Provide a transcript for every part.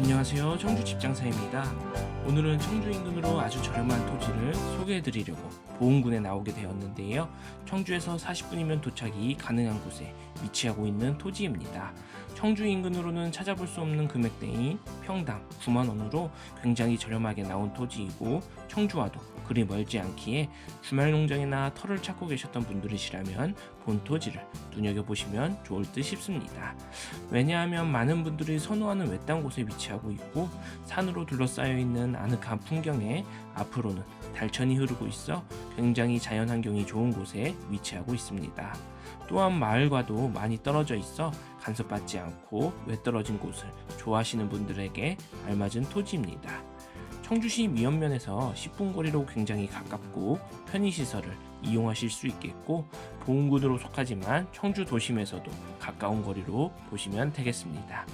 안녕하세요. 청주 집장사입니다. 오늘은 청주 인근으로 아주 저렴한 토지를 소개해 드리려고 보은군에 나오게 되었는데요. 청주에서 40분이면 도착이 가능한 곳에 위치하고 있는 토지입니다. 청주 인근으로는 찾아볼 수 없는 금액대인 평당 9만 원으로 굉장히 저렴하게 나온 토지이고 청주와도 그리 멀지 않기에 주말 농장이나 털을 찾고 계셨던 분들이시라면 본 토지를 눈여겨보시면 좋을 듯 싶습니다. 왜냐하면 많은 분들이 선호하는 외딴 곳에 위치하고 있고 산으로 둘러싸여 있는 아늑한 풍경에 앞으로는 달천이 흐르고 있어 굉장히 자연 환경이 좋은 곳에 위치하고 있습니다. 또한 마을과도 많이 떨어져 있어 간섭받지 않고 외떨어진 곳을 좋아하시는 분들에게 알맞은 토지입니다. 청주시 미연면에서 10분 거리로 굉장히 가깝고 편의시설을 이용하실 수 있겠고 보은군으로 속하지만 청주 도심에서도 가까운 거리로 보시면 되겠습니다.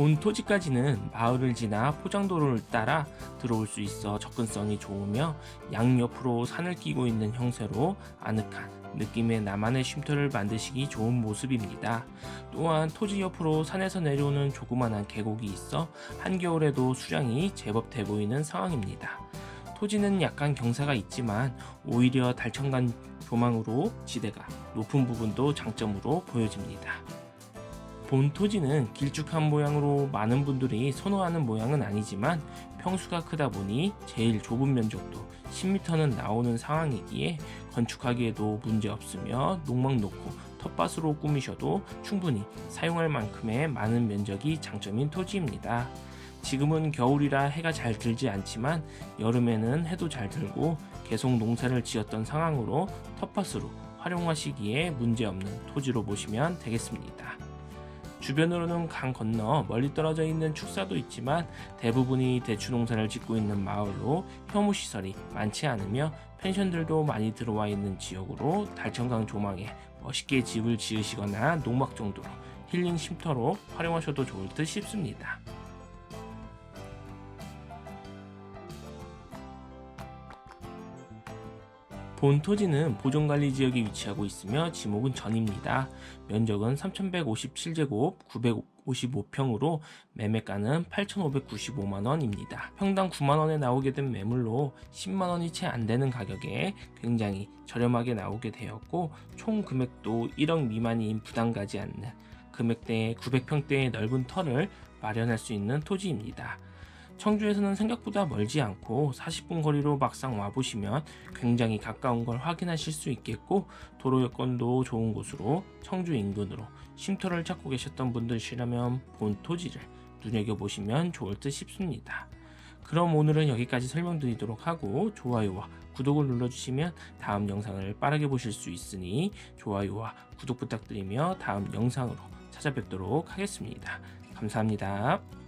본 토지까지는 마을을 지나 포장도로를 따라 들어올 수 있어 접근성이 좋으며 양옆으로 산을 끼고 있는 형태로 아늑한 느낌의 나만의 쉼터를 만드시기 좋은 모습입니다. 또한 토지 옆으로 산에서 내려오는 조그만한 계곡이 있어 한겨울에도 수량이 제법 돼 보이는 상황입니다. 토지는 약간 경사가 있지만 오히려 달천간 조망으로 지대가 높은 부분도 장점으로 보여집니다. 본 토지는 길쭉한 모양으로 많은 분들이 선호하는 모양은 아니지만 평수가 크다 보니 제일 좁은 면적도 10m는 나오는 상황이기에 건축하기에도 문제 없으며 농막 놓고 텃밭으로 꾸미셔도 충분히 사용할 만큼의 많은 면적이 장점인 토지입니다. 지금은 겨울이라 해가 잘 들지 않지만 여름에는 해도 잘 들고 계속 농사를 지었던 상황으로 텃밭으로 활용하시기에 문제없는 토지로 보시면 되겠습니다. 주변으로는 강 건너 멀리 떨어져 있는 축사도 있지만 대부분이 대추 농사를 짓고 있는 마을로 혐오 시설이 많지 않으며 펜션들도 많이 들어와 있는 지역으로 달천강 조망에 멋있게 집을 지으시거나 농막 정도로 힐링 쉼터로 활용하셔도 좋을 듯 싶습니다. 본 토지는 보존관리 지역에 위치하고 있으며 지목은 전입니다. 면적은 3,157제곱 955평으로 매매가는 8,595만원입니다. 평당 9만원에 나오게 된 매물로 10만원이 채 안 되는 가격에 굉장히 저렴하게 나오게 되었고 총 금액도 1억 미만인 부담 가지 않는 금액대의 900평대의 넓은 터를 마련할 수 있는 토지입니다. 청주에서는 생각보다 멀지 않고 40분 거리로 막상 와보시면 굉장히 가까운 걸 확인하실 수 있겠고 도로 여건도 좋은 곳으로 청주 인근으로 쉼터를 찾고 계셨던 분들이시라면 본 토지를 눈여겨보시면 좋을 듯 싶습니다. 그럼 오늘은 여기까지 설명드리도록 하고 좋아요와 구독을 눌러주시면 다음 영상을 빠르게 보실 수 있으니 좋아요와 구독 부탁드리며 다음 영상으로 찾아뵙도록 하겠습니다. 감사합니다.